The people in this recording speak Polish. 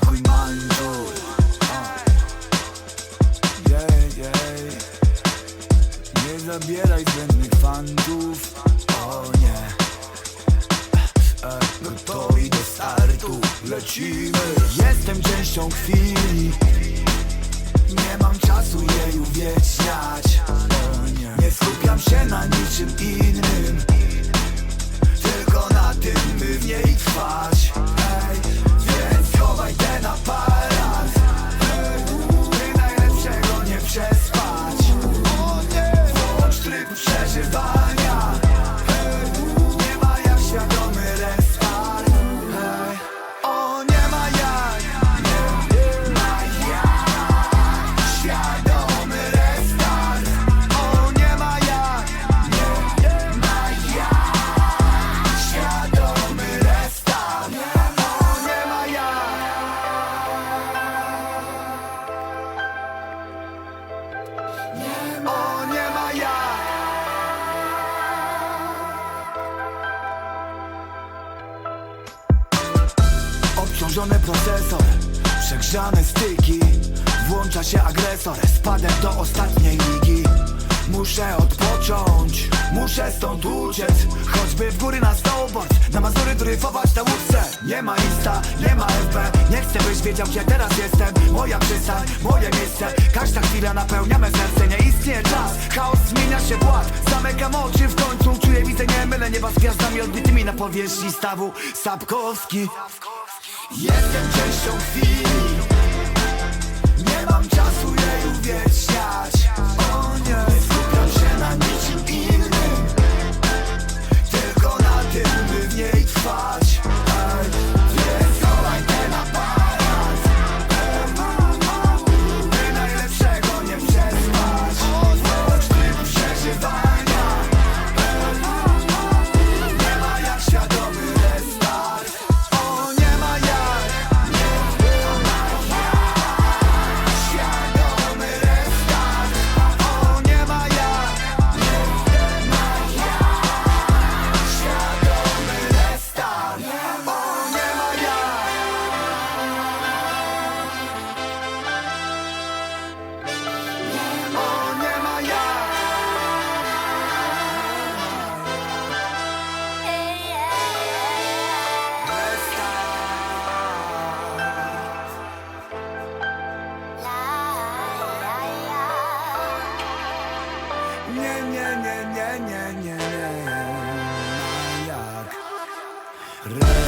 Pakuj manżur Jej, jej Nie zabieraj zbędnych fantów. O nie. Gotowi do startu Lecimy Jestem częścią chwili. Nie mam czasu jej uwieczniać. O nie. Nie skupiam się na niczym innym Obciążony procesor, przegrzane styki Włącza się agresor, spadek do ostatniej ligi. Muszę odpocząć, muszę stąd uciec. Choćby w góry na snowboard Na Mazury dryfować na łódce. Nie ma Insta, nie ma FB Nie chcę byś wiedział gdzie teraz jestem. Moja przystań, moje miejsce. Każda chwila napełnia me serce. Nie istnieje czas, chaos zmienia się w ład Zamykam oczy w końcu, czuję widzę nie mylę Nieba z gwiazdami odbitymi na powierzchni stawu Sapkowski Jestem częścią chwili nie,